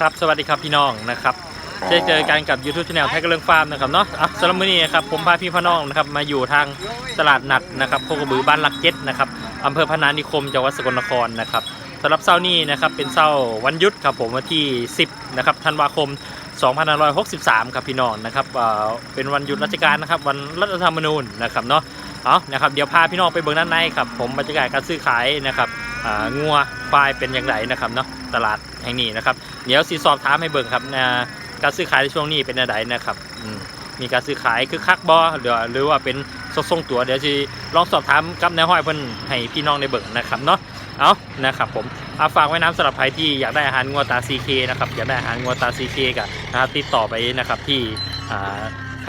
ครับสวัสดีครับพี่น้องนะครับเจอเจอกันกับ YouTube Channel แท็กเรื่องฟาร์มนะครับเนาะอะสำหรับมื้อนี้นะครับผมพาพี่พ่อน้องนะครับมาอยู่ทางตลาดนัดนะครับโคกระบือบ้านลักเจ็ดนะครับอำเภอพนานิคมจังหวัดสกลนครนะครับสำหรับเช้านี้นะครับเป็นเช้าวันหยุดครับผมวันที่ 10นะครับธันวาคม 2563 ครับพี่น้องนะครับเอ่อเป็นวันหยุดราชการนะครับวันรัฐธรรมนูญนะครับเนาะเอานะครับเดี๋ยวพาพี่น้องไปเบิ่งด้านในครับผมบรรยากาศการซื้อขายนะครับ งัวควายเป็นอย่างไรนะครับเนาะตลาดแห่งนี้นะครับ เดี๋ยวสีสอบถามให้เบิ่งครับนะการซื้อขายในช่วงนี้เป็นอะไรนะครับมมีการซื้อขายคือคักบอหรือหรือว่าเป็นทรงตัวเดี๋ยวจะลองสอบถามกับนายห้อยเพิ่นให้พี่น้องได้เบิ่งนะครับเนาะเอานะครับผมเอาฝากไว้น้ำสำหรับใครที่อยากได้อาหารงัวตา CK นะครับอยากได้อาหารงัวตา CK กับนะครับติดต่อไปนะครับที่อ่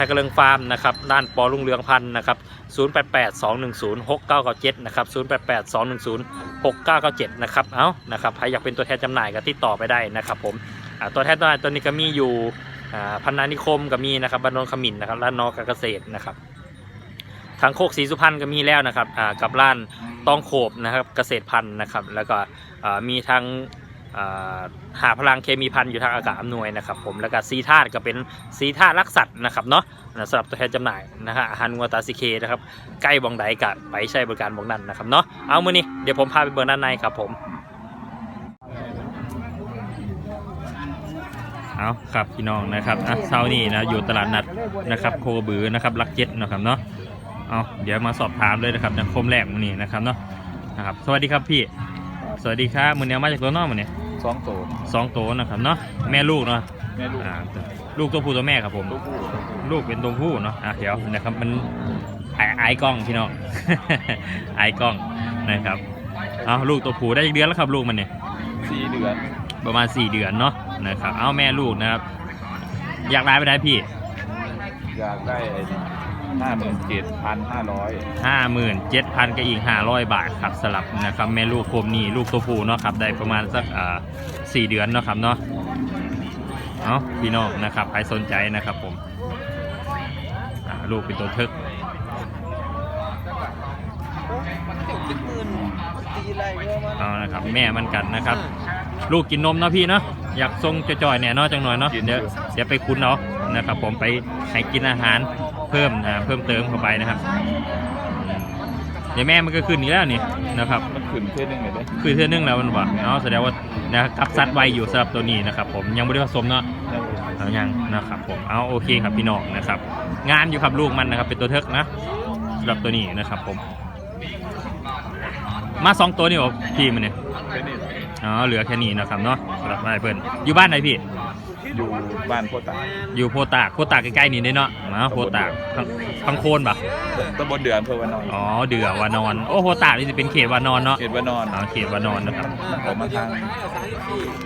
าไทยกระเลิงฟาร์มนะครับด้านปอลุงเรืองพันธ์นะครับ0882106997นะครับ0882106997นะครับเอานะครับใครอยากเป็นตัวแทนจำหน่ายก็ติดต่อไปได้นะครับผมตัวแทนจำหน่ายตัวนี้ก็มีอยู่พันนานิคมก็มีนะครับบ้านนนขมิ้นนะครับร้านนอกเกษตรนะครับทางโคกศรีสุพรรณก็มีแล้วนะครับอ่ากับร้านต้องโขบนะครับเกษตรพันธุ์นะครับแล้วก็มีทาง หาพลังเคมีพันธุ์อยู่ทางอากาศอำนวยนะครับผมแล้วก็ซีธาตุก็เป็นซีธาตุรักสัตว์นะครับเนาะสำหรับตัวแทนจำหน่ายนะฮะอาหารงัวตาซีเคนะครับใกล้บองไดกะไปใช้บริการบองนั้นนะครับเนาะเอามือนี้เดี๋ยวผมพาไปเบิร์ด้านในครับผมเอาครับพี่น้องนะครับอะเช้านี้นะอยู่ตลาดนัดนะครับโคบือนะครับลักเจ็ดนะครับเนาะเอาเดี๋ยวมาสอบถามเลยนะครับในคมแรกมือนี้นะครับเนาะนะครับสวัสดีครับพี่ สวัสดีครับมือนี้เอามาจากตัวนอกมือนี้สองตัวสองตัวนะครับเนาะแม่ลูกเนาะแม่ลูกอ่าลูกตัวผู้ตัวแม่ครับผม ตัวผู้ลูกเป็นตัวผู้เนาะอะเดี๋ยวนะครับมันไอไอกล้องพี่น้องไอกล้องนะครับเอาลูกตัวผู้ได้อีกเดือนแล้วครับลูกมันเนี่ยสี่เดือนประมาณ4เดือนเนาะนะครับเอาแม่ลูกนะครับ อยากได้ไปได้พี่ อยากได้ ห้าหมื่นเจ็ดพันห้าร้อยห้าหมื่นเจ็ดพันกับอีกห้าร้อยบาทครับสลับนะครับแม่ลูกโคมนี่ลูกตัวผู้เนาะครับได้ประมาณสักอ่าสี่เดือนเนาะครับเนาะเอาพี่น้องนะครับใครสนใจนะครับผมอ่าลูกเป็นตัวเทิกเอานะครับแม่มันกันนะครับ ลูกกินนมเนาะพี่เนาะอยากทรงจ่อยๆเนี่ยเนาะจังหน่อยเนาะเดี๋ยวเดี๋ยวไปคุ้นเนาะนะครับผมไปให้กินอาหาร เพิ่มนะเพิ่มเติมเข้าไปนะครับอืมเดี๋ยวแม่มันก็ขึ้นอีกแล้วนี่นะครับมันขึ้นเพื่อนึงเลยเด้คือเท่านึงแล้วมันบอกเนาะแสดงว่านะครับสัตว์ไวอยู่สำหรับตัวนี้นะครับผมยังไม่ได้ผสมเนาะเอายังนะครับผมเอาโอเคครับพี่น้องนะครับ งานอยู่ครับลูกมันนะครับเป็นตัวเทิกนะสำหรับตัวนี้นะครับผม มาสองตัวนี่บอกพี่มันเนี่ยแค่นี้อ๋อเหลือแค่นี้นะครับเนาะสำหรับบ้านเพิ่นอยู่บ้านไหนพี่ อยู่บ้านโพตาอยู่โพตากโพตากใกล้ๆนี่เนาะอ๋อโพตากพังพังโคนปะตำบลเดือนอำเภอวานอนอ๋อเดือวานอนโอ้โพตากนี่จะเป็นเขตวานอนเนาะเขตวานอนอ๋อเขตวานอนนะครับผมมาทาง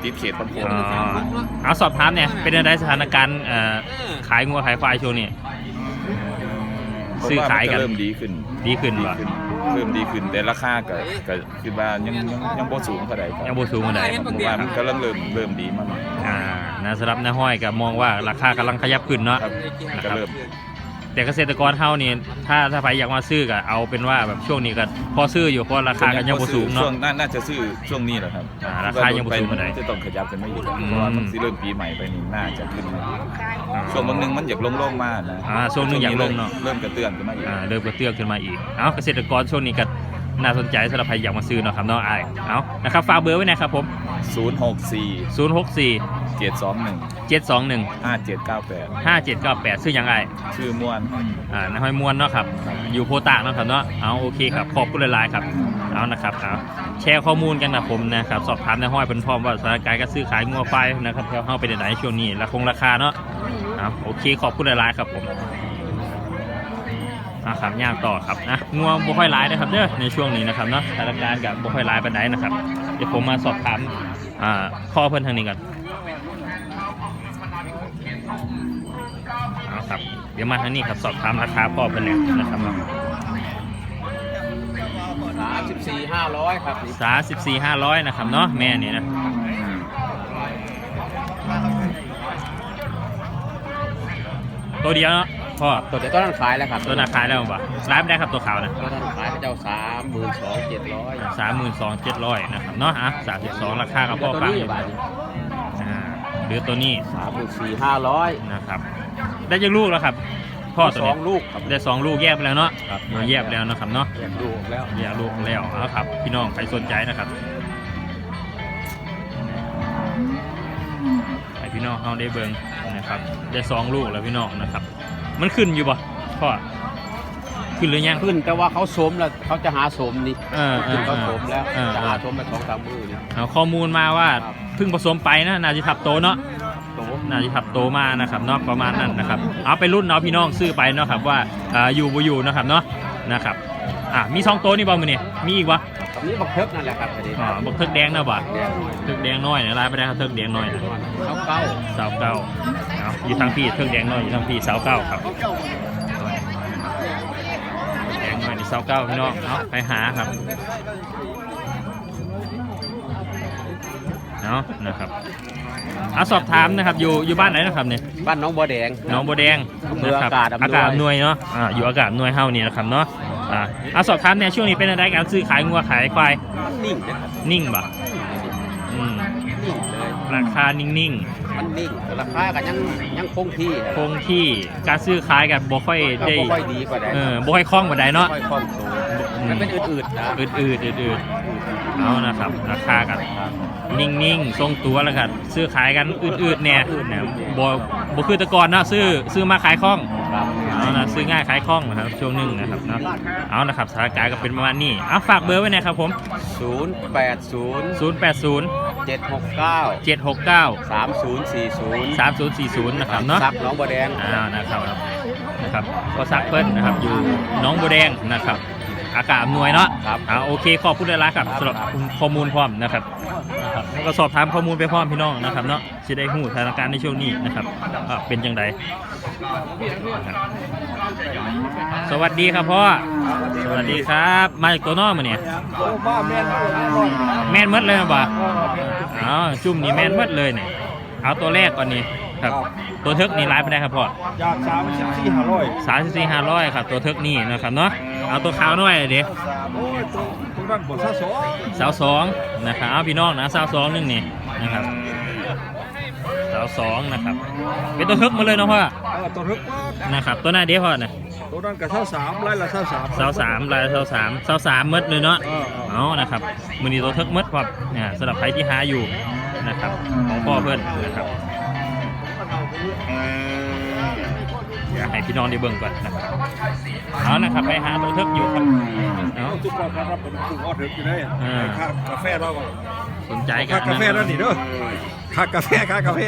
ติดเขตบางโพอ๋อเอาสอบถามเนี่ยเป็นอะไรสถานการณ์เอ่อขายงัวขายควายช่วงนี้ซื้อขายกันเริ่มดีขึ้นดีขึ้นดีปะขึ้น เริ่มดีขึ้นแต่ราคาก็ก็คือว่ายังยังยังบ่สูงเท่าไหร่ครับยังบ่สูงเท่าใดผมว่ามันก็เริ่มเริ่มเริ่มดีมากอ่านะสำหรับน้าห้อยก็มองว่าราคากำลังขยับขึ้นเนาะ ครับก็เริ่มแต่เกษตรกรเฮานี่ถ้าถ้าใครอยากมาซื้อก็เอาเป็นว่าแบบช่วงนี้ก็พอซื้ออยู่เพราะราคาก็ยังบ่สูงช่เนาะวงน่าน่าจะซื้อช่วงนี้แหละครับอ่าราคายังบ่สูงเท่าใดจะต้องขยับกันไม่อยู่อืมเพราะว่ามันสิเริ่มปีใหม่ไปนี่น่าจะขึ้นมาอีก ช่วงบางหนึงมันอยากลงลงๆมากนะอ่าช่วงหนึงอยากลงเนาะ เริ่มกระเตื้อนขึ้นมาอีกอ่าเริ่มกระเตื้องขึ้นมาอีก เอาเกษตรกรช่วงนี้ก็ น่าสนใจสำหรับใครอยากมาซื้อเนาะครับเนาะไอ้ายเอานะครับฝากเบอร์ไว้นะครับผม ศูนย์หกสี่064 เจ็ดสองหนึ่ง721 ห้าเจ็ดเก้าแปด5798ซื้อหยังไงชื่อม่วน อ่าน้าห้อยมวนเนาะครับ อยู่โพตากเนาะครับเนาะเอาโอเคครับ ขอบคุณหลายๆครับ เอานะครับเอาแชร์ข้อมูลกันนะผมนะครับ สอบถามในห้อยเป็นพร้อมว่าสถานการณ์การซื้อขายงัวควายนะครับแถวเฮาเป็นยังไงช่วงนี้ราคงราคาเนาะเอาโอเคขอบคุณหลายๆครับผม อ่าครับย่างต่อครับนะงัวบ่ค่อยหลายนะครับเด้อในช่วงนี้นะครับเนาะสถานการณ์กับบ่ค่อยหลายปานใดนะครับ เดี๋ยวผมมาสอบถามอ่าข้อเพิ่นทางนี้ก่อนเอาครับ เดี๋ยวมาทางนี้ครับสอบถามราคาพ่อเพิ่นเนี่ยนะครับเนาะสามสิบสี่ห้าร้อยครับสาสิบสี่ห้าร้อยนะครับเนาะแม่นี่นะตัวเดียวเนาะ พ่อตัวเดียวต้นขายแล้วครับตัวนาคายแล้วมั้งปะร้านไม่ได้ครับตัวขาวนะตัวต้นขายพระเจ้าสามหมื่นสองเจ็ดร้อยสามหมื่นสองเจ็ดร้อยนะครับเนาะอะสามสิบสองราคากับพ่อฟังอยู่อ่าหรือตัวนี้สามหมื่นสี่ห้าร้อยนะครับ ได้จากลูกแล้วครับ พ่อตัวสอนี้งลูกครับ ได้สองลูกแยกไปแล้วเนาะครับ แยกไปแล้วนะครับเนาะ แยกลูกแล้วแยกลูกแล้วเอาครับ พี่น้องใครสนใจนะครับให้พี่น้องเอาได้เบิ่งนะครับได้สองลูกแล้วพี่น้องนะครับ มันขึ้นอยู่ป่ะพ่อขึ้นหรือยัง ขึ้นแต่ว่าเขาสมแล้วเขาจะหาสมนี่เออเอขึ้นอเขาเอสอมแล้วเออ จะเอหาอสมไปสองสามมือนี่เอาข้อมูลมาว่าครับเพิ่งผสมไปนะนาจิทับโตเนาะ โตนาจิทับโตมานะครับเนาะประมาณนั้นนะครับเอาไปรุ่นเนาะพี่น้องซื้อไปเนาะครับว่าอ่าอยู่บ่อยู่นะครับเนาะนะครับอะมีสองโตวนี่บอมือนี่มีอีกวะ ตอนนี้บักเทิกนั่นแหละครับอันนี้อ๋อบอกเทิกแดงนะบ่แดงหน่อยเทิกแดงน้อยนะลายไปได้ครับเทิกแดงน้อยนะเขาเก้าสาวเก้าเอาอยู่ทางพี่เทิกแดงน้อยอยู่ทางพี่สาวเก้าครับแดงน้อยนี่สาวเก้าพี่น้องเอาไปหาครับเนาะนะครับเอาสอบถามนะครับอยู่อยู่บ้านไหนนะครับเนี่ยบ้านน้องบัวแดงน้องบัวแดงอำเภอนะครับอากาศอำนวยอากาศอำนวยเนาะอ่าอยู่อากาศอำนวยเฮานี่นะครับเนาะ อ่าเอาสอบถามเนี่ยช่วงนี้เป็นอะไรการซื้อขายงัวขายควายมันนิ่งนะครับนิ่งบ่อืมนิ่งเลยราคานิ่งมันนิ่งราคาก็ยังยังคงที่ๆคงที่การซื้อขายกันบ่ค่อยก็ได้บ่ค่อยดีกว่าใดเออบ่ค่อยคล่องบ่ได้เนาะ ค่อยคล่องตัวมันเป็นอืดๆนะอืดๆอืดๆเอานะครับ ราคากัน นิ่งๆทรงตัวแล้วกันซื้อขายกันอืดๆเนี่ยนะบ่ บ่คือแต่ก่อนเนาะซื้อซื้อมาขายคล่องครับเอานะซื้อง่ายขายคล่องนะครับช่วงหนึ่งนะครับเนาะเอานะครับสถานการณ์ก็เป็นประมาณนี้เอาฝากเบอร์ไว้นะครับผม ศูนย์แปดศูนย์080 เจ็ดหกเก้า769 สามศูนย์สี่ศูนย์3040นะครับเนาะ ซักน้องบัวแดง อ้าวนะครับนะครับก็ซักเพิ่นนะครับอยู่หน้องบัวแดงนะครับ อากาศอำนวยเนาะครับอ่าโอเคขอบคุณเลยละครับสำหรับข้อมูลพร้อมนะครับนะครับแล้วก็สอบถามข้อมูลไปพร้อมพี่น้องนะครับเนาะจะได้หูสถานการณ์ในช่วงนี้นะครับอ่าเป็นยังไงนะครับสวัสดีครับพ่อสวัสดีครับมาจากตัวนอกมาเนี่ยบ้าแม่นแม่นหมดเลยนะบ่อ๋อจุ่มนี่แม่นหมดเลยเนี่ยเอาตัวแรกก่อนนี่ครับตัวเทิกนี่ร้ายไปได้ครับพ่อจากสามสิบสี่ห้าร้อยสามสี่ห้าร้อยครับตัวเทิกนี่นะครับเนาะ เอาตัวขาวหน่อยเดี๋ยวโอ้ยตัวตัวนั้นบทซะสองสาวสองนะครับเอาพี่น้องนะสาวสองนึงนี่นะครับสาวสองนะครับ เป็นตัวเทิกมาเลยเนาะพ่อเออตัวรึกว่านะครับตัวหน้าเดี๋ยวพ่อนะตัวนั้นกับเท่าสามไล่ละเท่าสามสาวสามลายสาวสามสาวสามหมดเลยเนาะเออเออเอานะครับมือนี้ตัวเทิกหมดครับเนี่ยสำหรับใครที่หาอยู่นะครับของพ่อเพื่อนนะครับอยา กให้พี่น้องได้เบิ่งก่อนนะครับเอานะครับไปหาตัวเทิกอยู่ครับเอาทุกคนครับเป็นผู้ออดถึงอยู่ได้อ่า ค่ากาแฟเราก่อนสนใจกัค่านกาแฟนั่นนี่เด้อค่ากาแฟค่ากาแฟ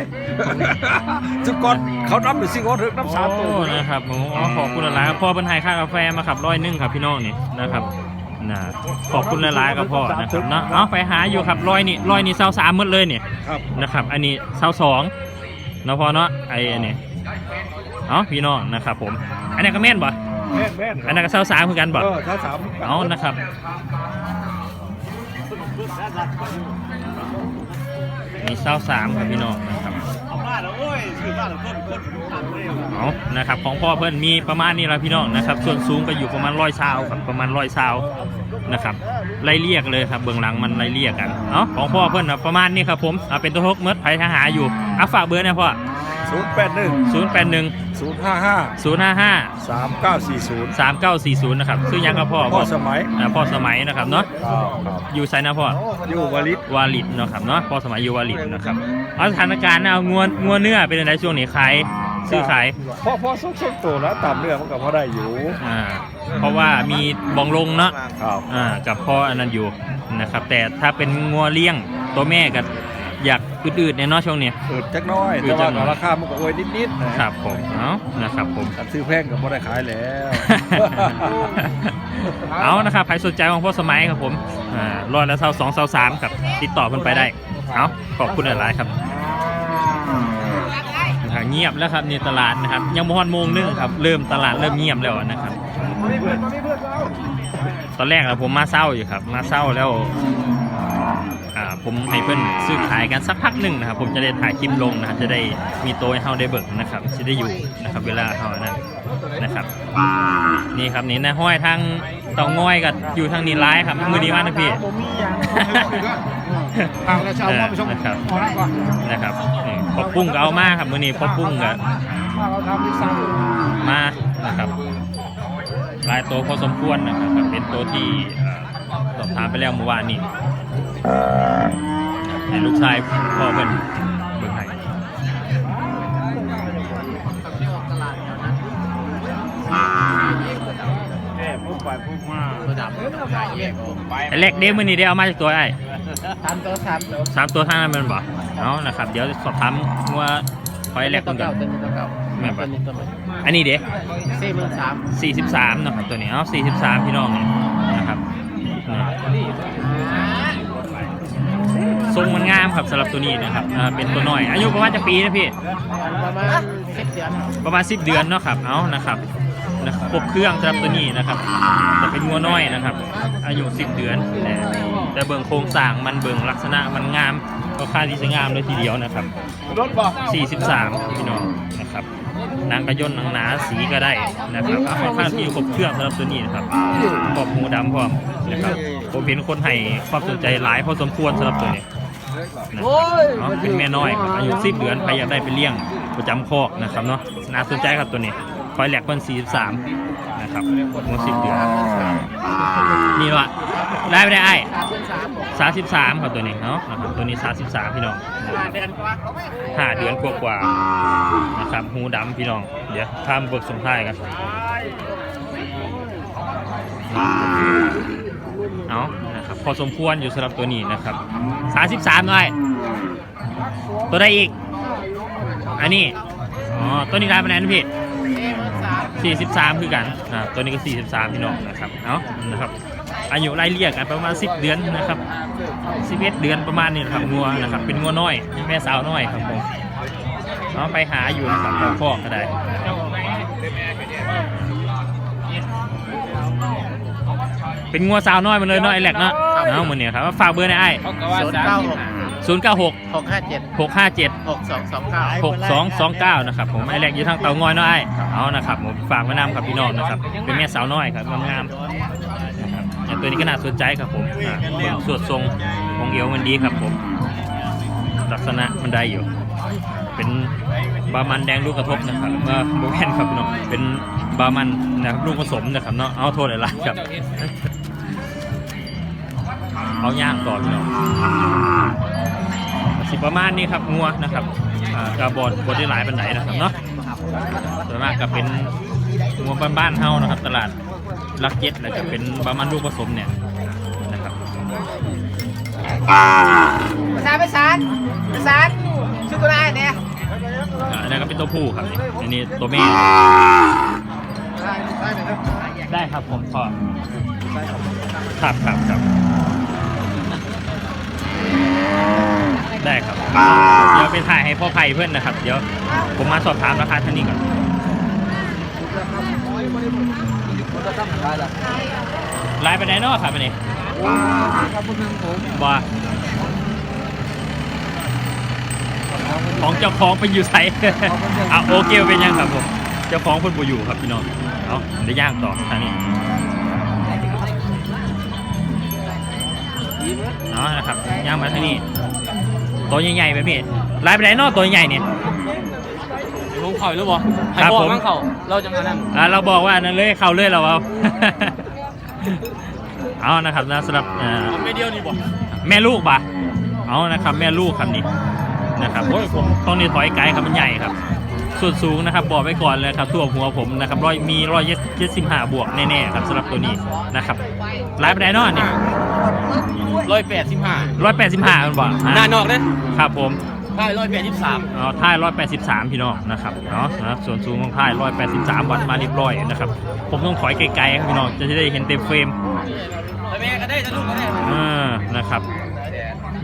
ทุกคนเขารับหรือซิงออดถึงน้ำสามตัวโอ้นะครับผมอ๋อขอบคุณหลายๆครับพ่อเป็นไทยค่ากาแฟมาขับร้อยหนึงครับพี่น้องนี่นะครับนะขอบคุณหลายๆครับพ่อนะครับเนาะเอาไปหาอยู่ครับร้อยนี่ร้อยนี่เศร้าสามหมดเลยเนี่ย ครับนะครับ อันนี้เศร้าสองเนาะพ่อเนาะไอ้อันนี้ เอ๋อพี่น้องนะครับผม อันนี้ก็แม่นบ่แม่นแม่นอันนั้นก็เศร้าสามคือกันบ่เออเท่าสามเอานะครับมีเศร้าสามครับพี่น้องนะครับเอาบ้านแล้วโอ้ยซื้อบ้านแล้วคนคนต่างเลยเอานะครับของพ่อเพื่อนมีประมาณนี้แหละพี่น้องนะครับ ส่วนสูงก็อยู่ประมาณร้อยซาวครับประมาณร้อยซาวนะครับไล่เรียกเลยครับเบื้องหลังมันไล่เรียกกันเนาะของพ่อเพื่อนนะประมาณนี้ครับผมเอาเป็นตัวทกเมดไผ่ทหารอยู่อะฝากเบอร์นะพ่อ ศูนย์แปดหนึ่งศูนย์แปดหนึ่งศูนย์ห้าห้าศูนย์ห้าห้าสามเก้าสี่ศูนย์สามเก้าสี่ศูนย์นะครับซื้อยังครับพ่อพ่อสมัยอ่าพ่อสมัยนะครับเนาะครับครับอยู่ไซนะพ่อ อยู่วาลิตวาลิดเนาะครับเนาะพ่อสมัยอยู่วาลิดนะครับเอาสถานการณ์นะเอางัวงัวเนื้อเป็นอะไรช่วงนี้ขายซื้อขาย พ่อพ่อส้มส้มโตแล้วตามเรื่องมันก็พอได้อยู่อ่าเพราะว่ามีบองลงเนาะครับอ่ากับพ่ออันนั้นอยู่นะครับแต่ถ้าเป็นงัวเลี้ยงตัวแม่ก็ อยากอืดๆเนี่ยเนาะช่วงนี้ อืดจักน้อย อืดแต่จัว่ากหน่อย ราคามันก็โอยนิดๆนะครับผมเอานะครับผมซื้อแพงก็บ่ได้ขายแล้ว เอานะครับใครสนใจของพ่อสมัยครับผมอ่ารอยละเท่าสองเท่าสามกับติดต่อเพิ่นไปได้ เอาขอบคุณหลายๆครับนะครับเงียบแล้วครับในตลาดนะครับ ยังมฮอนโมงนึงครับ เริ่มตลาดเริ่มเงียบแล้วนะครับ ตอนแรกอะผมมาเศร้าอยู่ครับ มาเศร้าแล้ว ผมให้เพื่อนซื้อขายกันสักพักหนึ่งนะครับผมจะได้ถ่ายคลิปลงนะครับจะได้มีโต๊ะให้เฮาได้เบิกนะครับจะได้อยู่นะครับ เวลาเฮานั้นะครับ นี่ครับนี่นะห้อยทางเตาง่อยกับอยู่ทางนี้ร้ายครับมือดีมากนะพี่ทางแล้วจะเอามาไปส่งนะครับเอด้ก่อนะครับนี่พอปุ้งก็เอามาครับมือนี้พอปุ้งก็เขาทำที่สั่งมานะครับลายโตพอสมควรนะครับเป็นโตที่สอบถามไปแล้วเมื่อวานนี้ ให้ลูกชายพ่อเพิ่นเบิ่งให้แม่พูดไปพูดมาไอ้เล็กเด้มือนี้ได้เอามาจากตัวไอ้สามตัวสามตัวสามตัวทางนั้นแมันบ่เอานะครับเดี๋ยวสอบถามว่าขอไอ้เล็กตัวนก่อนเก่าตัวนี้ตัวเก่าแม่นบ่ตัวนี้ตัวใหม่อันนี้เด้สี่หมื่นสามเนาะครับตัวนี้เอา43พี่น้องเนี่ย ทรงมันงามครับสำหรับตัวนี้นะครับอ่าเป็นตัวน้อย อายุประมาณจะปีนะพี่ประมาณสิบเดือนประมาณ10เดือนเนาะครับเอานะครับนะครับครบเครื่องสำหรับตัวนี้นะครับจะเป็นงัวน้อยนะครับ อายุ10เดือนแต่แต่เบิ่งโครงสร้างมันเบิ่งลักษณะมันงามก็ค่อนข้างที่จะงามเลยทีเดียวนะครับ รถบอก43พี่น้องนะครับนางกระย่นนางหนาสีก็ได้นะครับอะค่อนข้างที่ครบเครื่องสำหรับตัวนี้นะครับขอบหูดำพร้อมนะครับผมเห็นคนให้ความสนใจหลายพอสมควรสำหรับตัวนี้ นะครับเนาะเป็นแม่น้อยครับอายุ10เดือนใครอยากได้ไปเลี้ยงประจำคอกนะครับเนาะน่าสนใจครับตัวนี้คอยแหลกคน43นะครับงว10เดือนนี่วะได้ไม่ได้ไอ้สามเป็นสาม33ครับตัวนี้เนาะนะครับตัวนี้33พี่น้องเดือนกว่าห้าเดือนกว่าๆนะครับหูดำพี่น้อง เดี๋ยวข้ามเบิกส่งท้ายกันเอานะครับพ อสมควรอยู่สำหรับตัวนี้นะครับสามสิบสามหน่อย ตัวได้อีก อันนี้ อ๋อ ตัวนี้ได้ไปไหนนพี่สี่หมื่นสามสี่สิบสามคือกันอ่าตัวนี้ก็สี่สิบสามพี่น้องนะครับเอาะนะครับ อายุไล่เรียกกันประมาณสิบเดือนนะครับสิบเดือนประมาณนี้นะครับงัวนะครับ เป็นงัวน้อย แม่สาวน้อยครับผมเอาะไปหาอยู่นะครับเข้อก็ได้เป็นงัวสาวน้อยมันเลยนาะไอแหลกเนาะ เอาเหมือนเนี่ยครับฝากเบอร์ในไอ้ศูนย์เก้าหกศูนย์เก้าหกหกห้าเจ็ดหกห้าเจ็ดหกสองสองเก้าหกสองสองเก้านะครับผมไอแหลกอยู่ทางเตางอยเนาะไอ้เอานะครับผมฝากมานำครับพี่น้องนะครับเป็นแม่สาวน้อยครับงามๆนะครับอย่างตัวนี้ก็น่าสนใจครับผมอ่าเบิ่งสวดทรงองค์เอวมันดีครับผม ลักษณะมันได้อยู่ เป็นบามันแดงลูกกระทบนะครับเมื่อโบแคนครับพี่น้องเป็นบามันนะครับลูกผสมนะครับเนาะเอาโทษอะไรครับ เอาย่างต่อพี่น้องสิประมาณนี้ครับงัวนะครับอ่ากระบอดบดได้หลายเป็นไหนใดนะครับเนาะส่วนมากก็เป็นงัวบ้านๆเฮานะครับ ตลาดลักเจ็ดแล้วก็เป็นบามันลูกผสมเนี่ยนะครับภาษาภาษาภาษาชื่อตัวไหนเนี่ยอ่าอันนั้นก็เป็นตัวผู้ครับนี่อันนี้ตัวแม่ได้ครับผมขอครับครับครับ ได้ครับ เดี๋ยวไปถ่ายให้พ่อไผ่เพื่อนนะครับ เดี๋ยวผมมาสอบถามราคาท่านนี้ก่อนไลน์ไปไหนเนาะครับอันนี้บ่ของเจ้าของไปอยู่ไสอะโอเคเป็นยังครับผม เจ้าของเพิ่นบ่อยู่ครับพี่น้อง เอาได้ย่างต่อทางนี้เอานะครับย่างมาทางนี้ ตัวใหญ่ๆแบบนี้ลายไปไหนเนอกตัวใหญ่เนี่ยผมเข่าหรือเปล่าครัให้บบอกผมมั่งเข่าเราจะมานั่นอะเราบอกว่าอันนั้นเลยเข้าเลยเราเอาเอานะครับนะสำหรับอ่าผมไม่เดียวนี่บอกแม่ลูกปะเอานะครับ แม่ลูกครับนี่นะครับโอ้ยผมต้องนี่ถอยไกลครับมันใหญ่ครับ ส่วนสูงนะครับบอกไว้ก่อนเลยครับตัวหัวผมนะครับร้อยมีร้อยเจ็ดสิบห้าบวกแน่ๆครับสำหรับตัวนี้นะครับลายไปไหนเนอกเนี่ยร้อยแปดสิบห้าร้อยแปดสิบห้ามันบอกหน้านอกเนี่ยครับผมใช่ร้อยแปดสิบสามเอาท่ายร้อยแปดสิบสามพี่น้องนะครับเนาะนะครับส่วนสูงของท่ายร้อยแปดสิบสามวัดมาเรียบร้อยนะครับ ผมต้องถอยไกลๆครับพี่น้องจะได้เห็นเต็มเฟรมแต่แม่ก็ได้จะลูกก็ได้เออนะครับ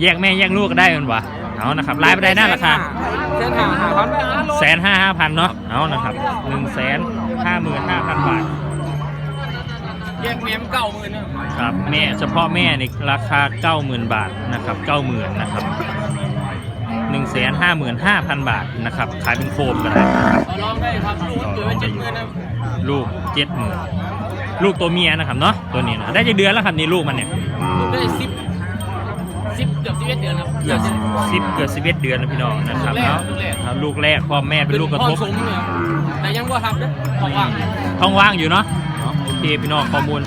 แยกแม่แยกลูกก็ได้กันวะเอานะครับไลฟ์ไปได้หน้าราคาเส้ นหาหาพันไปหาโลแสนห้าห้าพันเนาะเอานะครับหนึ่งแสนห้าหมื่นห้าพันบาท แยกเมียมเก่าหมื่นเนี่ยครับแม่เฉพาะแม่นี่ราคาเก้าหมื่นบาทนะครับเก้าหมื่นนะครับหนึ่งแสนห้าหมื่นห้าพันบาทนะครับขายเป็นโคมก็ได้นะครับเราลองได้ครับลูกเกิดเจ็ดหมื่นนะลูกเจ็ดหมื่นลูกตัวเมียนะครับเนาะตัวนี้นะได้จะเดือนแล้วครับนี่ลูกมันเนี่ยลูกได้สิบ สิบเกือบสิบเอ็ดเดือนครับเกือบสิบเกือบสิบเอ็ดเดือนแล้วพี่น้องนะครับเนาะครับลูกแรกพ่อแม่เป็นลูกกระทบพ่อสมเนี่ยแต่ยังว่าทำนะของว่างท้องว่างอยู่เนาะอ๋อโอเคพี่น้องข้อมูล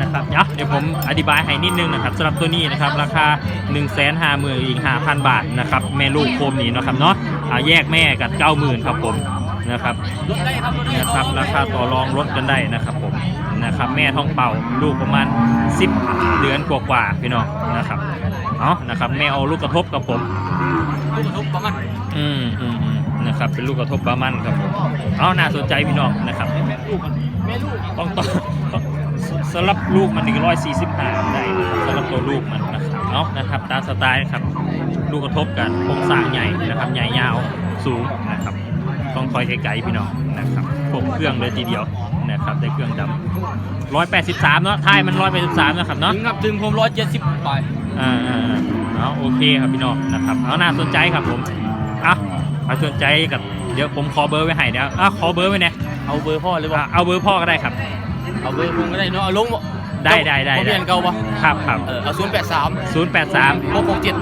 นะครับเดี๋ยวเดี๋ยวผมอธิบายให้นิดนึงนะครับสำหรับตัวนี้นะครับราคา1นึ่งแสนห้าหมื่นอีกห้าพันบาทนะครับแม่ลูกโคมนี้นะครับเนาะอ่าแยกแม่กับเก้าหมื่นครับผมนะครับลดได้ครับลดได้นะครับราคาต่อรองลดกันได้นะครับผมนะครับแม่ท้องเป่าลูกประมาณ 10 เดือนกว่าๆพี่น้องนะครับ เอานะครับแม่เอาลูกกระทบกับผมลูกกระทบประมาณอืมอืมอืมนะครับเป็นลูกกระทบบามันครับผมเอาน่าสนใจพี่น้องนะครับแม่ลูกมันต้องต้องต้องสำหรับลูกมัน145ได้นะครับสำหรับตัวลูกมันนะครับเอานะครับตามสไตล์นะครับ ลูกกระทบกันโครงสร้างใหญ่นะครับใหญ่ยาวสูงนะครับต้องคอยไกลๆพี่น้องนะครับครบเครื่องเลยทีเดียวนะครับได้เครื่องดำ183เนาะท้ายมัน183นะครับเนาะถึงครับถึงผมร้อยเจ็ดสิบไป อ่าอ่าอ่าเอาโอเคครับพี่น้องนะครับเอาน่าสนใจครับผมอะเอาสนใจกับเดี๋ยวผมขอเบอร์ไว้ให้นะอะขอเบอร์ไว้เนี่ยเอาเบอร์พ่อเลยบ่อะเอาเบอร์พ่อก็ได้ครับ เอาเบอร์ผมก็ได้เนาะเอาลงบ่ได้ได้ได้ผมเรียนเก่าบ่ครับครับเออเอาศูนย์แปดสามศูนย์แปดสามหกหกเจ็ด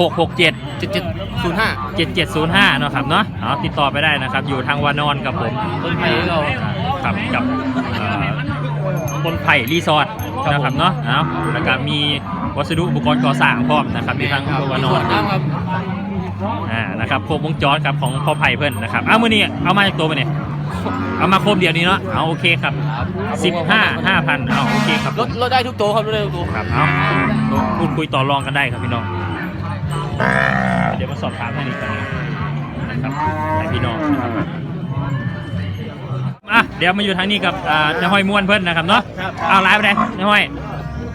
หกหกเจ็ดเจ็ดเจ็ดศูนย์ห้าเจ็ดเจ็ดศูนย์ห้าเนาะครับเนาะเอาติดต่อไปได้นะครับ อยู่ทางวานอนกับผมต้นไผ่เราครับกับเอ่อคนไผ่รีสอร์ทนะครับเนาะเอาแล้วก็มี วัสดุอุปกรณ์ก่อสร้างพร้อมนะครับอยู่ทางวานอนน้ำครับอ่านะครับครบวงจรครับของพ่อไผ่เพื่อนนะครับอ้าวมือนี้เอามาจากตัวมาเนี่ยเอามาครบเดียวนี้เนาะเอาโอเคครับสิบห้าห้าพันเอาโอเคครับรถรถได้ทุกตัวครับรถได้ทุกตัวครับเอาพูดคุยต่อรองกันได้ครับพี่น้องเดี๋ยวมาสอบถามให้อีกกันนะครับให้พี่น้องนะครับอะเดี๋ยวมาอยู่ทางนี้กับอ่าในห้อยม้วนเพื่อนนะครับเนาะเอาไลฟ์ไปไหนในห้อย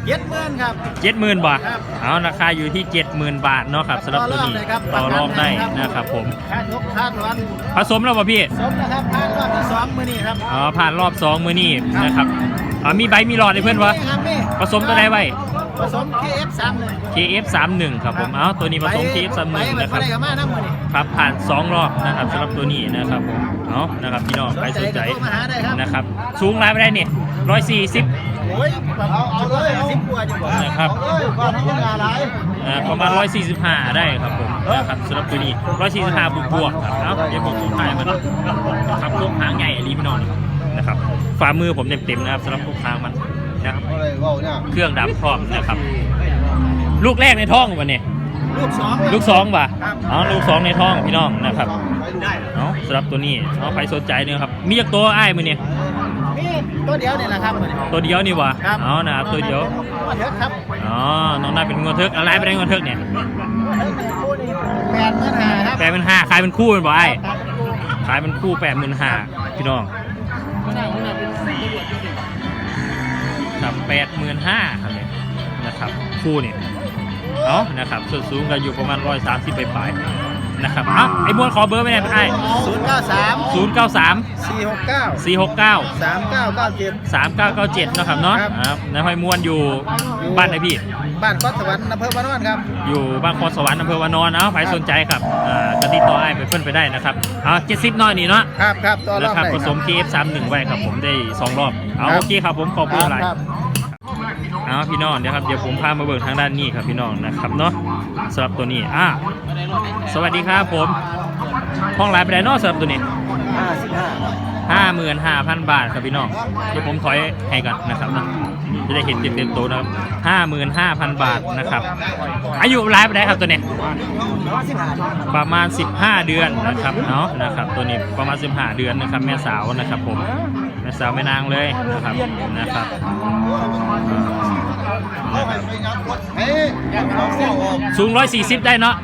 เย็ดเมื่อนครับ เจ็ดหมื่นบาท ครับเอาราคาอยู่ที่เจ็ดหมื่นบาทเนาะครับสำหรับตัวนี้ต่อรองได้ครับต่อรองได้นะครับผม ค่ายกคาดวันผสมแล้วป่ะพี่ สมนะครับผ่านรอบที่สองมือนี่ครับอ๋อผ่านรอบสองมือนี่นะครับอ๋อมีใบมีหลอดให้เพื่อนวะ นี่ครับนี่ผสมตัวใดไว้ ผสม KF 3เลย KF 3 1 ครับผม เอาตัวนี้ผสม KF 3 1 นะครับ ไปกับมาน้ำมือนี่ครับผ่าน2รอบนะครับสำหรับตัวนี้นะครับผม เอานะครับพี่น้องใครสนใจก็โทรมาหาได้ครับนะครับ สูงรายไม่ได้นี่ร้อยสี่สิบ โอ้ยเอาเอาเลยสิบกว่าดีกว่านะครับ เอาเลยก่อนให้งานอะไรประมาณ 145 ได้ครับผมนะครับสำหรับตัวนี้ 145 บวกบวกๆครับเอาเดี๋ยวผมสุดท้ายมันนะครับพวกหางใหญ่อันนี้พี่น้องนะครับฝ่ามือผมเต็มๆนะครับสำหรับพวกหางมันนะครับอะไรว้าวเนี่ยเครื่องดับพร้อมนะครับ ลูกแรกในท้องวันนี้ ลูกสองลูกสองป่ะครับอ๋อลูกสองในท้องพี่น้องนะครับ ได้เอาสำหรับตัวนี้เอาใครสนใจเนี่ยครับ มีจากตัวอ้ายมือเนี่ย มีตัวเดียวเนี่ยแหละครับมือนี่ตัวเดียวนี่วะครับเอานะครับตัวเดียวมาเถอะครับอ๋อน้องน่าเป็นงวเทิกอะไรไปได้งวเทิกเนี่ยแปดหมื่นห้าครับแปดเป็นห้าขายเป็นคู่เป็นบ่ไอ้ขายเป็นคู่แปดหมื่นห้าพี่น้องครับแปดหมื่นห้าครับเนี่ยนะครับคู่นี่เอานะครับส่วนสูงก็อยู่ประมาณร้อยสามสิบปลายๆ นะครับเอ้าไอ้บวนขอเบอร์ไปไหนไอ้ศูนย์เก้าสามศูนย์เก้าสามสี่หกเก้าสี่หกเก้าสามเก้าเก้าเจ็ดสามเก้าเก้าเจ็ดนะครับเนาะครับครับนายห้อยมวนอยู่บ้านไหนพี่ บ้านก้อนสวรรค์อำเภอบ้านนอนครับ อยู่บ้านคอสวรรค์อำเภอวานอนเนาะใครสนใจครับอ่ากติดต่อไอ้ไปเพื่อนไปได้นะครับเอาเจ็ดสิบน้อยนี่เนาะครับครับต่อรนะอบครับได้ผสม KF 3 1ไว้ครับผมได้สองรอบเอาครับโอเคครับผมขอบคุณหลายครับเอาพี่น้องเดี๋ยวครับเดี๋ยวผมพามาเบิกทางด้านนี้ครับพี่น้องนะครับเนาะ สำหรับตัวนี้อ่าสวัสดีครับผมห้องไลน์ไปไหนเนสำหรับตัวนี้ห้าสิบห้าห้าหมื่นห้าพันบาทครับพี่น้องเดี๋ยวผมถอยให้ก่อนนะครับนะจะได้เห็นเต็มๆตัวนะครับห้าหมื่นห้าพันบาทนะครับ อายุไลน์ไปไหนครับตัวนี้ประมาณ 15 เดือนนะครับเนาะนะครับ ตัวนี้ประมาณ 15 เดือนนะครับแม่สาวนะครับผมแม่สาวแม่นางเลยนะครับนะครับ สูง 140 ได้เนาะ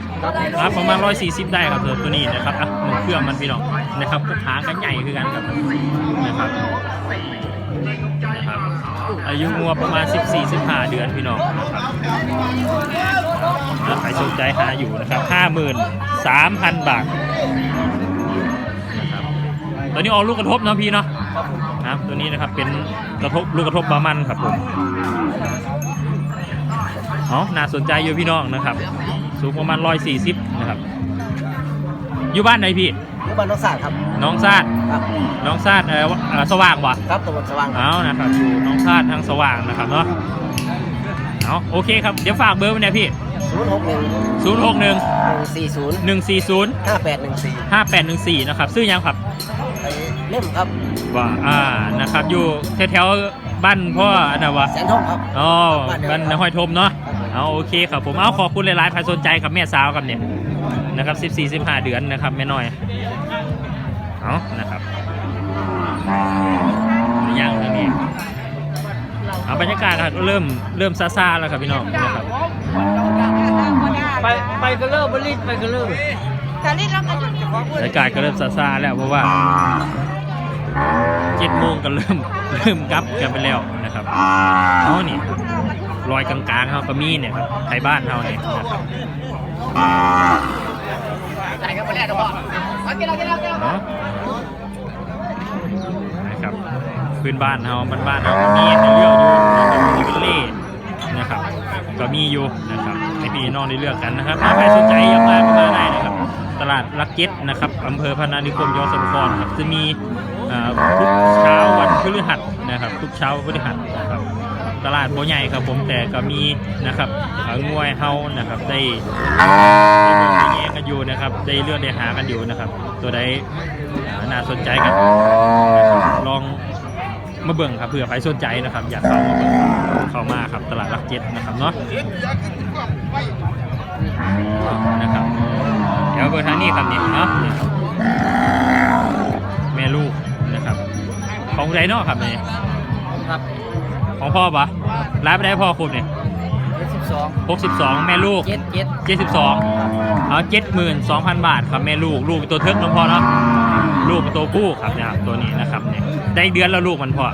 ครับประมาณ 140 ได้ครับตัวตัวนี้นะครับอะหนึ่งเครื่องมันพี่น้องนะครับพวกหางกันใหญ่คือกันครับนะครับนะครับอายุงัวประมาณ 14-15 เดือนพี่น้องนะครับใครสนใจหาอยู่นะครับ 53,000 บาทนะครับตัวนี้ออกลูกกระทบนะพี่เนาะครับตัวนี้นะครับเป็นกระทบลูกกระทบบามันครับผม เอาน่าสนใจอยู่พี่น้องนะครับ สูงประมาณ140นะครับ อยู่บ้านไหนพี่รูปบ้านน้องศาสตร์ครับ น้องซาดครับ น้องซาดเออเอ่อสว่างบ่ ครับตำบลสว่างเอานะครับอยู่น้องซาดทางสว่างนะครับเนาะเอาโอเคครับ เดี๋ยวฝากเบอร์ไว้หน่อยพี่ ศูนย์หกหนึ่ง0 6 1 หนึ่งสี่ศูนย์1 4 0 ห้าแปดหนึ่งสี่5 8 1 4 นะครับ ซื้อยังครับเล่มครับ ว่าอ่านะครับ อยู่แถวๆบ้านพ่ออันนะวะแสนทองครับ อ๋อบ้านนห้อยทมเนาะ เอาโอเคครับผมเอาขอบคุณหลายๆใครสนใจกับแม่สาวครับเนี่ยนะครับ 14 15 เดือนนะครับแม่น้อยเอานะครับย่างทางนี้ เอาบรรยากาศครับเริ่มเริ่มซาซาๆแล้วครับพี่น้องนะครับไปไปก็เลิกบริษไปก็เลิกบรรยากาศก็เริ่มซาซาๆแล้วเพราะว่าเจ็ดโมงก็เริ่มเริ่มกลับกันไปแล้วนะครับเอานี่ รอยกลางๆเขาก็มีเนี่ยครับไทยบ้านเขาเนี่ยนะครับใส่กันไปแล้วเดี๋ยวบอกเอากินเอากินเอากินเอาเนาะนะครับพื้นบ้านเขาบ้านบ้านเขาก็มีให้เลือกอยู่นะครับมีเป็นเล่นะครับ ก็มีอยู่นะครับให้พี่น้องได้เลือกกันนะครับถ้าใครสนใจอยากมาก็มาได้นะครับ ตลาดลักเก็ตนะครับอำเภอพนานิคมจังหวัดสมุทรสาครครับจะมีเอ่อทุกเช้าวันพฤหัสนะครับ ทุกเช้าวันพฤหัสนะครับ ตลาดโบใหญ่ครับผมแต่ก็มีนะครับเอ่องวยเฮานะครับได้ได้เบิ่งได้แย่งกันอยู่นะครับได้เลือกได้หากันอยู่นะครับ ตัวใดเอ่อน่าสนใจกันนะครับลองมาเบิ่งครับเผื่อใครสนใจนะครับ อยากเข้ามาเบิ่งเข้ามาครับตลาดลักเก็ตนะครับเนาะนะครับเดี๋ยวเบอร์ทางนี้ครับนี่เนาะนี่ครับแม่ลูกนะครับ ของไรเนาะครับนี่ครับ ของพ่อปะ ร้านไปได้พ่อคุณเนี่ยสิบสองหกสิบสองแม่ลูกเจ็ดเจ็ดเจ็ดสิบสองเอาเจ็ดหมื่นสองพันบาทครับแม่ลูกลูกเป็นตัวเทิกน้องพ่อเนาะลูกเป็นตัวผู้ครับเนี่ยครับตัวนี้นะครับเนี่ยได้เดือนแล้วลูกมันพ่อ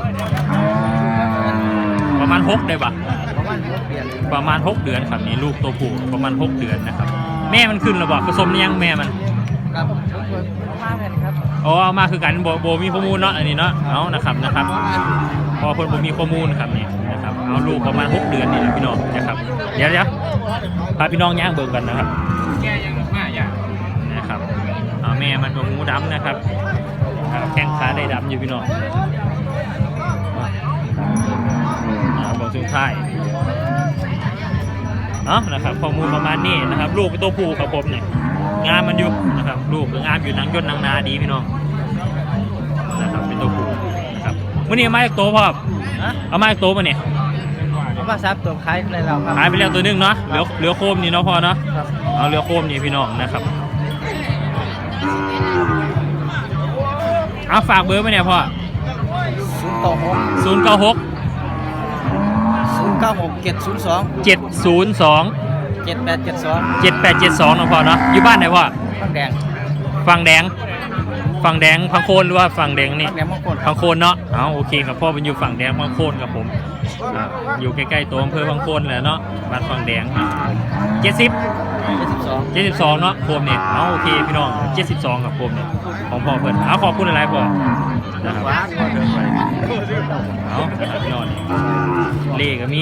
ประมาณหกได้ปะประมาณหกเดือนประมาณหกเดือนครับนี่ลูกตัวผู้ประมาณหกเดือนนะครับ แม่มันขึ้นระบอกผสมหรือยังแม่มันครับมาแผ่นครับอ๋อเอามาคือกันโบโบมีข้อมูลเนาะอันนี้เนาะเอานะครับนะครับพอคนโบมีข้อมูลครับนี่นะครับ เอาลูกประมาณ 6 เดือนนี่แหละพี่น้องนะครับเดี๋ยวเดี๋ยวพาพี่น้องย่างเบิ่งกันนะครับแกยังมาอย่างนะครับเอาแม่มันตัวงูดำนะครับแข้งขาได้ดำอยู่พี่น้องบอกสุดท้ายเนาะนะครับข้อมูลประมาณนี้นะครับ ลูกเป็นตัวผู้ครับผมเนี่ยงามมันอยู่นะครับ ลูกงามอยู่นังยนนังนาดีพี่น้องนะครับเป็นตัวผู้นะครับวันนี้เอามาจากโตพ่อเอามาจากโตมาเนี่ย เอามาซับตัวคล้ายเลยเราครับหายไปแล้วตัวหนึงเนาะเหลือเหลือโคมนี่เนาะพ่อเนาะครับ เอาเหลือโคมนี่พี่น้องนะครับเอาฝากเบอร์ไว้เนี่ยพ่อศูนย์ต่อหกศูนย์เก้าหกศูนย์เก้าหกเจ็ดศูนย์สองเจ็ดศูนย์สองเจ็ดแปดเจ็ดสองเจ็ดแปดเจ็ดสองนะพ่อเนาะอยู่บ้านไหนพ่อข้างแดงฝั่งแดงฝั่งแดงพังโคนหรือว่าฝั่งแดงนี่ ข้างแดงมงคล พังโคนเนาะเอาโอเคครับพ่อเป็นอยู่ฝั่งแดงพังโคนครับผม อยู่ใกล้ๆตัวอำเภอพังโคนแหละเนาะบ้านฝั่งแดงเจ็ดสิบเจ็ดสิบสองเนาะโคมเนี่ยเอาโอเคพี่น้องเจ็ดสิบสองกับโคมเนี่ยของพ่อเพิ่อนเอาขอบคุณอะไรพ่อนะครับเอานะครับพี่น้องเลขก็มี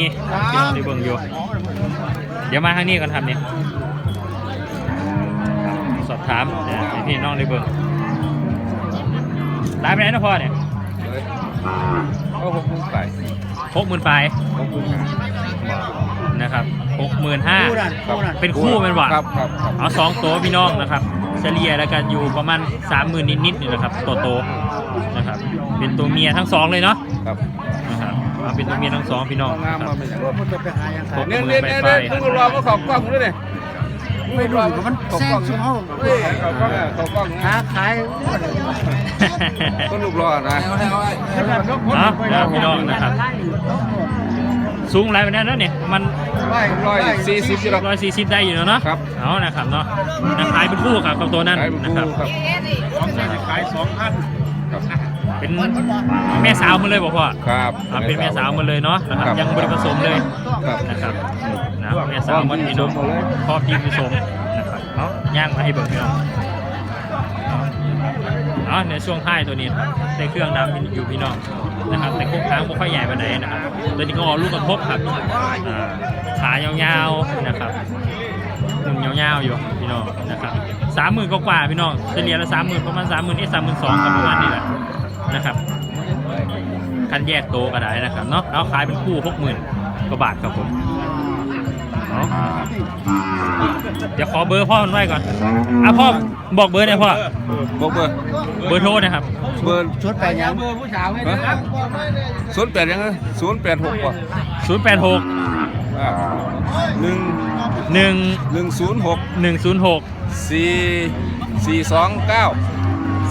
พี่น้องที่เบิ่งอยู่เดี๋ยวมาทางนี้กันครับเนี่ยสอบถามพี่น้องได้เบิ่งร้านไปไหนนะพ่อเนี่ยก็หกโมงไป หกหมื่นปลายหกโมงห้านะครับหกหมื่นห้าครับเป็นคู่เป็นหวะครับครับครับเอาสองตัวพี่น้องนะครับ เฉลี่ยแล้วกันอยู่ประมาณสามหมื่นนิดๆนี่นะครับตัวโตนะครับ เป็นตัวเมียทั้งสองเลยเนาะครับนะครับเอาเป็นตัวเมียทั้งสองพี่น้องงามนะคมารับเป็นอย่างมันจะไปหายังไงหกหเนี่ยมื่เนี่ยนเนี่ยไปเนี่ยไปต้องรอมาขอบกล้องด้วยเนี่ยไม่รู้กับมันแซงซุ่มเขาเฮ้ยขอบกล้องอะขอบกล้องหานะขาย ต้นลูกรอนะเอาเดี๋ยวพี่น้องนะครับสูงอะไรไปแน่แล้วเนี่ยมันร้อยสี่สิบกิโลร้อยสี่สิบได้อยู่แล้วเนาะครับเอานะครับเนาะนะขายเป็นคู่กับกับตัวนั้นขายเป็นนะครับคู่ครับขายสองพันครับเป็นแม่สาวมาเลยบอกพ่อครับเอาเป็นแม่สาวมาเลยเนาะนะครับครับยังบริผสมเลยครับนะครับนะแม่สาวมันพี่น้องครอบทีมผสมนะครับเอาย่างมาให้เบิ่งพี่น้องเอาในช่วงท้ายตัวนี้ได้เครื่องดำอยู่พี่น้องนะครับแต่โครงค้างไม่ค่อยใหญ่ไปไหนใดนะครับ ตัวนี้ก็ออกลูกกระทบครับอ่าขายาวๆนะครับหุ่นยาวๆอยู่พี่น้องนะครับสามหมื่นกว่าพี่น้องเฉลี่ยละสามหมื่นประมาณสามหมื่นเอสามหมื่นสองประมาณนี้แหละนะครับคันแยกโตก็ได้นะครับเนาะเอาขายเป็นคู่หกหมื่นกว่าบาทครับผมเอาเดี๋ยวขอเบอร์พ่อมันไว้ก่อนอะพ่อบอกเบอร์หน่อยพ่อบอกเบอร์ เบอร์โทรนะครับ เบอร์ชุดไปยังเบอร์ผู้สาวให้ด้วยศูนย์แปดยังไงศูนย์แปดหกว่ะ086อ่าหนึ่ง1 หนึ่งศูนย์หก106 สี่สี่สองเก้า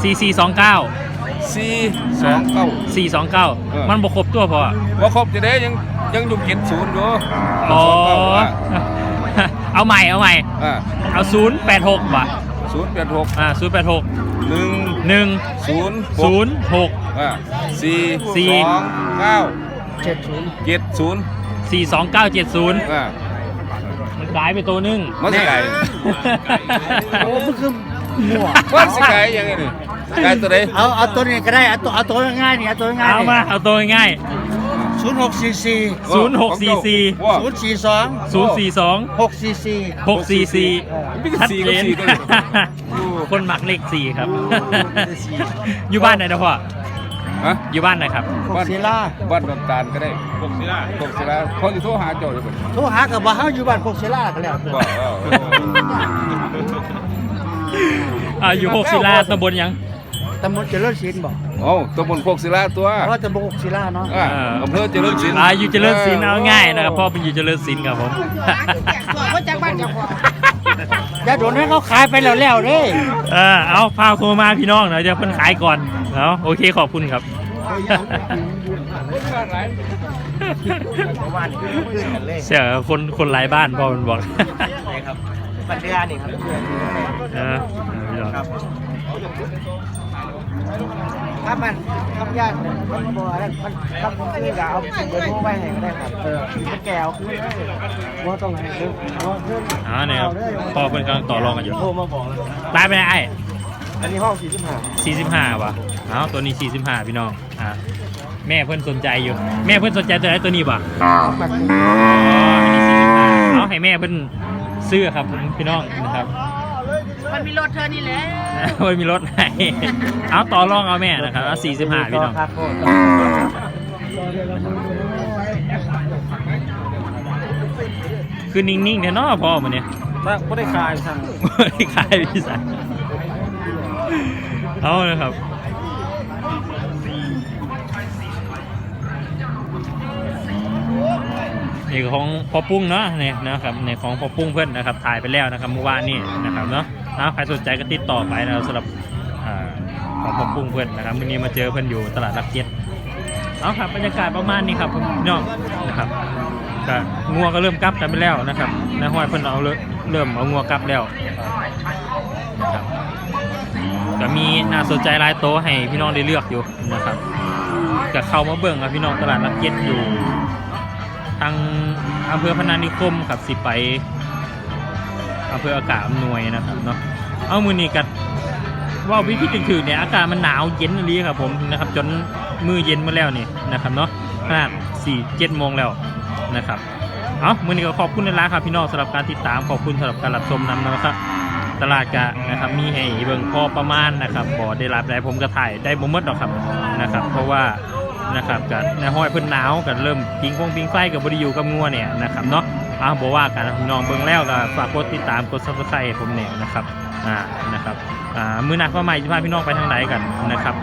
4429 สี่สองเก้า 429มันบ่ครบตัวพ่อว่าครบจะได้ยังยังอยู่เจ็ดศูนย์อยู่อ๋อสองเก้าอะเอาใหม่เอาใหม่ อ่าเอา086ว่ะศูนย์แปดหกอ่า086 หนึ่ง 1ศูนย์หก06อ่าสี่สี่ สองเก้าเจ็ดศูนย์เจ็ดศูนย์42970อ่ามันกลายไปตัวหนึง มันสิไก่โอ้มันคือมั่วมันสิไก่ยังไงนี่ไก่ตัวไหนเอาเอาตัวนี้ก็ได้เอาตัวเอาตัวง่ายๆนี่เอาตัวง่ายเอามาเอาตัวง่าย ศูนย์หกสี่สี่ศูนย์หกสี่สี่ว่าศูนย์สี่สอง042หกสี่สี่644มีแต่ชัดสี่เจกับนสี่ตัวนี้ คนหมักเลขสี่ครับ อยู่บ้านไหนนะพ่อฮะอยู่บ้านไหนครับหกศิลาบ้านดอนตาลก็ได้พวกศิลาพวกศิลาพอสิโทรหาเจ้าเลยบ่โทรหากับว่าเฮาอยู่บ้านหกศิลาก็แล้วว่าเออเอออ่าอยู่หกศิลาตำบลหยัง ตำบลเจริญศิลป์บอกเอ้าตำบลพวกศิลาตัวเพราะว่าตำบลหกศิลาเนาะอ่าอำเภอเจริญศิลป์ อ่าอยู่เจริญศิลป์เอาง่ายนะครับพ่อเป็นอยู่เจริญศิลป์ครับผมอย่า โดนให้เขาขายไปแล้วแล้วเด้ เออเอาพาโทรมาพี่น้องเดี๋ยวจะเพิ่นขายก่อนเอาโอเคขอบคุณครับเสียคนคนไร้บ้านพ่อมันบอกบัตรเดือนี่ครับเออพี่น้อง ถ้ามันทำยากมันบ่อะไรมันทำคือก็เอาสิเบอร์โทรไว้ให้ก็ได้ครับเออมันแก้วคือบ่ต้องให้คือเอาคืออ่าเนี่ยครับพ่อเพิ่นกำลังต่อรองกันอยู่โทรมาบอกเลยตายไปไหนไอ้อันนี้ห้อง45สี่สิบห้าว่ะเอาตัวนี้สี่สิบห้าพี่น้องอ่าแม่เพิ่นสนใจอยู่ แม่เพิ่นสนใจตัวไหนตัวนี้ป่ะบัตรอ๋ออันนี้สี่สิบห้าเอาให้แม่เพิ่นซื้อครับพี่น้องนะครับ มันมีรถเธอนี่แหละโอ้ยมีรถให้เอาต่อรองเอาแม่นะครับเอาสี่สิบห้าพี่น้องครับโทษคือนิ่งๆเนี่ยเนาะพ่อมันเนี่ยถ้าบ่ได้ขายสั่งไม่ได้ขายพี่สายเอาเลยครับ นี่ของพอปุ้งเนาะเนี่ยนะครับในของพอปุ้งเพื่อนนะครับถ่ายไปแล้วนะครับเมื่อวานนี่นะครับเนาะนะใครสนใจก็ติดต่อไปนะครับสำหรับอของพอปุ้งเพื่อนนะครับวันนี้มาเจอเพื่อนอยู่ตลาดรักเจ็ดเอาครับบรรยากาศประมาณนี้ครับพี่น้องนะครับก็งัวก็เริ่มกลับกันไปแล้วนะครับนายห้อยเพิ่นเอาเริ่มเริ่มเอางัวกลับแล้วนะครับก็มีน่าสนใจหลายโต๊ะให้พี่น้องได้เลือกอยู่นะครับก็เข้ามาเบิ่งครับพี่น้องตลาดรักเจ็ดอยู่ ทางอำเภอพนานิคมครับสิไปอำเภออากาศอำนวยนะครับเนาะเอามือนี้กัดว่าวิธีถึงเนี่ยอากาศมันหนาวเย็นเลยครับผมนะครับ จนมือเย็นมาแล้วนี่นะครับเนาะขนาดสี่เจ็ดโมงแล้วนะครับเอามือนี้ก็ขอบคุณในร้านครับพี่น้องสำหรับการติดตามขอบคุณสำหรับการรับชมนำนะครับตลาดกะนะครับมีให้เบิ่งพอประมาณนะครับบอได้รับได้ผมก็ถ่ายได้บ่หมดหรอกครับนะครับ เพราะว่า นะครับกับในห้อยเพิ่นหนาวกันเริ่มปิงพงปิงไฟกับบริยูกับงัวเนี่ยนะครับเนาะอ้าวบอกว่าการน้องเบิ่งแล้วก็ฝากกดติดตามกดซับสไครต์ผมเนี่ยนะครับอ่านะครับอ่ามือหนักว่าใหม่จะพาพี่น้องไปทางไหนกันนะครับ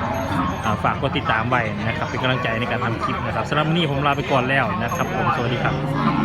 อ่าฝากกดติดตามไว้นะครับเป็นกำลังใจในการทำคลิปนะครับสำหรับวันนี้ผมลาไปก่อนแล้วนะครับผมสวัสดีครับ